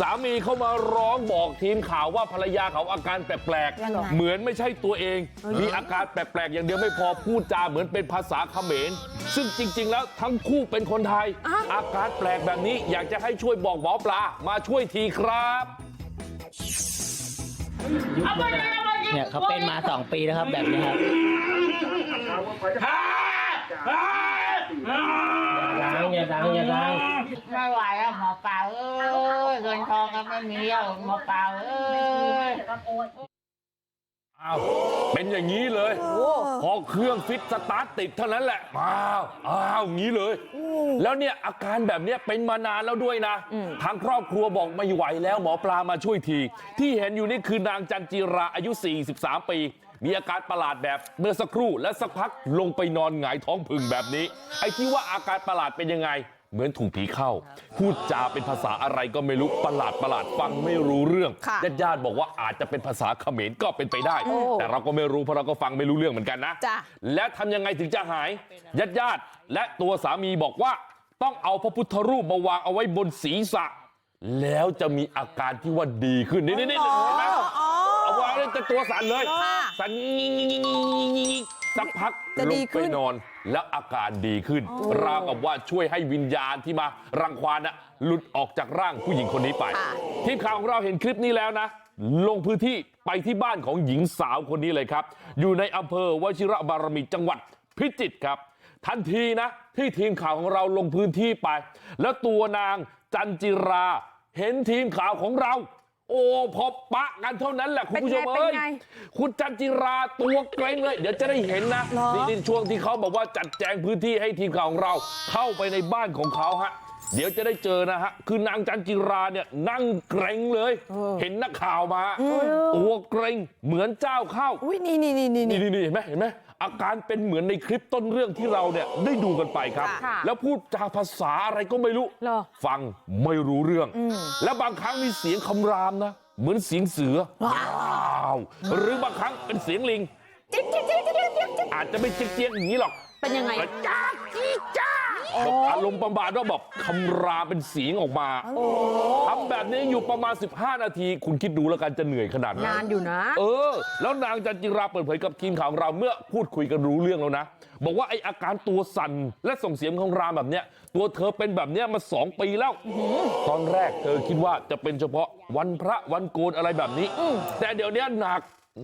สามีเขามาร้องบอกทีมข่าวว่าภรรยาเขาอาการแปลกยังไงๆเหมือนไม่ใช่ตัวเอง มีอาการแปลกๆอย่างเดียวไม่พอพูดจาเหมือนเป็นภาษาเขมร ซึ่งจริง ๆ แล้วทั้งคู่เป็นคนไทย อาการแปลกแบบนี้อยากจะให้ช่วยบอกหมอปลามาช่วยทีครับเนี่ยเขาเป็นมาสองปีแล้วครับแบบนี้ครับดังอย่าดังอย่าดังไม่ไหวแล้วหมอปลาเอ้ยเงินทองก็ไม่มีแล้วหมอปลาเอ้ยอ้าวเป็นอย่างนี้เลยพอเครื่องฟิตสตาร์ทติดเท่านั้นแหละอ้าวอ้าวอย่างนี้เลย แล้วเนี่ยอาการแบบเนี้ยเป็นมานานแล้วด้วยนะทางครอบครัวบอกไม่ไหวแล้วหมอปลามาช่วยที ที่เห็นอยู่นี่คือนางจันจิราอายุ 43 ปี มีอาการประหลาดแบบเมื่อสักครู่และสักพักลงไปนอนหงายท้องพึ่งแบบนี้ไอ้ที่ว่าอาการประหลาดเป็นยังไงเหมือนถูกผีเข้าพูดจาเป็นภาษาอะไรก็ไม่รู้ประหลาดประหลาดฟังไม่รู้เรื่องค่ะญาติญาติๆบอกว่าอาจจะเป็นภาษาเขมรก็เป็นไปได้ แต่เราก็ไม่รู้เพราะเราก็ฟังไม่รู้เรื่องเหมือนกันนะจ้ะและทำยังไงถึงจะหายญาติญาติๆและตัวสามีบอกว่าต้องเอาพระพุทธรูปมาวางเอาไว้บนศีรษะแล้วจะมีอาการที่ว่าดีขึ้นนี่นี่นี่เห็นไหม เอาวางเลยจะตัวสั่นเลยค่ะสั่นสักพักจะลดีงขึ้ไปนนอนแล้วอาการดีขึ้นราวกับว่าช่วยให้วิญญาณที่มารังควานน่ะหลุดออกจากร่างผู้หญิงคนนี้ไปค่ะทีมข่าวของเราเห็นคลิปนี้แล้วนะ ลงพื้นที่ไปที่บ้านของหญิงสาวคนนี้เลยครับ อยู่ในอำเภอวชิระบารมีจังหวัดพิจิตรครับทันทีนะที่ทีมข่าวของเราลงพื้นที่ไป แล้วตัวนางจันจิราเห็นทีมข่าวของเรา โอ้พอปะกันเท่านั้นแหละคุณผู้ชมเป็นไงเอ้ยเป็นไงคุณจันจิราตัวเกรงเลยเดี๋ยวจะได้เห็นนะเหรอนี่นี่ช่วงที่เขาบอกว่าจัดแจงพื้นที่ให้ทีมข่าวของเราเข้าไปในบ้านของเขาฮะ เดี๋ยวจะได้เจอนะฮะคือนางจันจิราเนี่ยนั่งเกรงเลยเห็นนักข่าวมาตัวเกรงเหมือนเจ้าเข้าอุ้ยนี่นี่นี่นี่นี่นี่นี่เห็นไหมเห็นไหมอาการเป็นเหมือนในคลิปต้นเรื่องที่เราเนี่ยได้ดูกันไปครับค่ะแล้วพูดจาภาษาอะไรก็ไม่รู้เหรอฟังไม่รู้เรื่อง และบางครั้งมีเสียงคำรามนะ เหมือนเสียงเสือว้าวหรือบางครั้งเป็นเสียงลิงจิ๊กจิ๊กจิ๊กจิ๊กจิ๊กจิ๊กอาจจะไม่เจี๊ยกๆอย่างนี้หรอกเป็นยังไงแต่จ้าจี้จ้า แบบอารมณ์ประมาณว่าแบบคำรามเป็นเสียงออกมาทำแบบนี้อยู่ประมาณ15นาทีคุณคิดดูแล้วกันจะเหนื่อยขนาดไหนนานอยู่นะเออแล้วนางจันจิราเปิดเผยกับทีมข่าวของเราเมื่อพูดคุยกันรู้เรื่องแล้วนะบอกว่าไออาการตัวสั่นและส่งเสียงของรามแบบเนี้ยตัวเธอเป็นแบบเนี้ยมาสองปีแล้ว ตอนแรกเธอคิดว่าจะเป็นเฉพาะวันพระวันโกนอะไรแบบนี้ แต่เดี๋ยวเนี้ยหนัก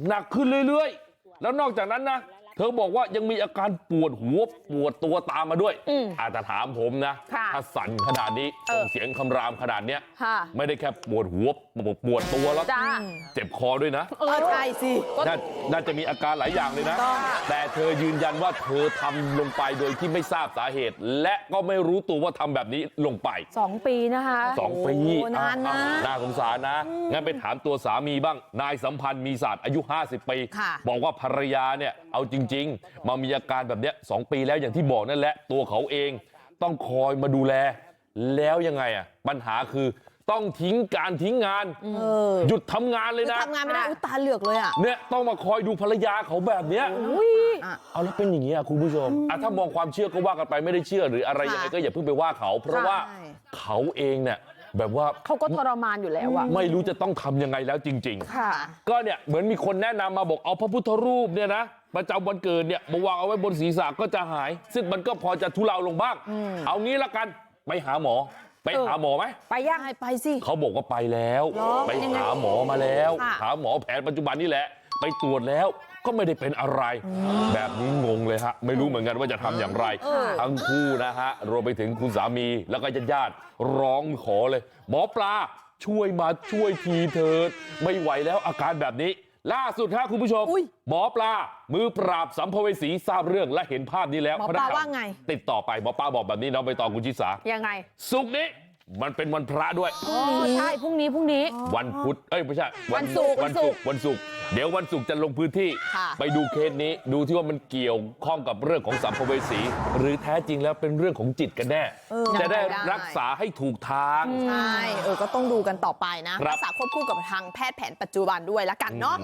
หนักขึ้นเรื่อยๆ แล้วนอกจากนั้นนะ เธอบอกว่ายังมีอาการปวดหัวปวดตัวตามมาด้วยอาจจะถามผมนะค่ะถ้าสั่นขนาดนี้ส่งเสียงคำรามขนาดเนี้ยค่ะไม่ได้แค่ปวดหัวปวดตัวแล้วจ้าเจ็บคอด้วยนะเออใช่สินาน่าจะมีอาการหลายอย่างเลยนะต้องแต่เธอยืนยันว่าเธอทำลงไปโดยที่ไม่ทราบสาเหตุ และก็ไม่รู้ตัวว่าทำแบบนี้ลงไปสองปีนะคะสองปีโอ้นานนะอ่น่าสงสารนะงั้นไปถามตัวสามีบ้างนายสัมพันธ์มีศาสตร์อายุ 50 ปีค่ะบอกว่าภรรยาเนี่ยเอาจริงๆมามีอาการแบบเนี้ยสองปีแล้วอย่างที่บอกนั่นแหละตัวเขาเองต้องคอยมาดูแลแล้วยังไงอะปัญหาคือต้องทิ้งการทิ้งงานเออหยุดทำงานเลยคือนะทำงานไม่ได้อุ๊ยตาเหลือกเลยอะเนี่ยต้องมาคอยดูภรรยาเขาแบบเนี้ยอุ้ยเอาแล้วเป็นอย่างนี้ยคุณผู้ชมอะถ้ามองความเชื่อก็ว่ากันไปไม่ได้เชื่อหรืออะไรค่ะยังไงก็อย่าเพิ่งไปว่าเขาเพราะว่าใช่เขาเองเนี่ย แบบว่าเขาก็ทรมานอยู่แล้วอะไม่รู้จะต้องทำยังไงแล้วจริงค่ะๆก็เนี่ยเหมือนมีคนแนะนำมาบอกเอาพระพุทธรูปเนี่ยนะประจำวันเกิดเนี่ยมาวางเอาไว้บนศีรษะก็จะหาย ซึ่งมันก็พอจะทุเลาลงบ้าง เอางี้ละกันไปหาหมอ ไปเออหาหมอไหมไปย่างไปสิเขาบอกว่าไปแล้วเหรอไปเป็นยังไงหาหมอมาแล้วค่ะหาหมอแผนปัจจุบันนี่แหละ ไปตรวจแล้ว ก็ไม่ได้เป็นอะไรแบบนี้งงเลยฮะไม่รู้เหมือนกันว่าจะทำอย่างไรเออทั้งคู่นะฮะรวมไปถึงคุณสามีแล้วก็ญาติญาติๆร้องขอเลยหมอปลาช่วยมาช่วยทีเถิดไม่ไหวแล้วอาการแบบนี้ ล่าสุดฮะคุณผู้ชมอุ๊ยหมอปลามือปราบสัมภเวสีทราบเรื่องและเห็นภาพนี้แล้วหมอปลาพนักงนว่าไง ติดต่อไปหมอปลาบอกแบบนี้น้องไปต่อคุณชิสายังไงสุกร์นี้มันเป็นวันพระด้วยอ๋อใช่พรุ่งนี้พรุ่งนี้ วันพุธเอ้ยไม่ใช่วันศุกร์วันศุกร์วันศุกร์ เดี๋ยววันศุกร์จะลงพื้นที่ค่ะไปดูเคสนี้ดูที่ว่ามันเกี่ยวข้องกับเรื่องของสัมภเวสีหรือแท้จริงแล้วเป็นเรื่องของจิตกันแน่เออจะได้ได้รักษาให้ถูกทางใช่เออก็ต้องดูกันต่อไปนะครับรักษาควบคู่กับทางแพทย์แผนปัจจุบันด้วยละกันเนาะ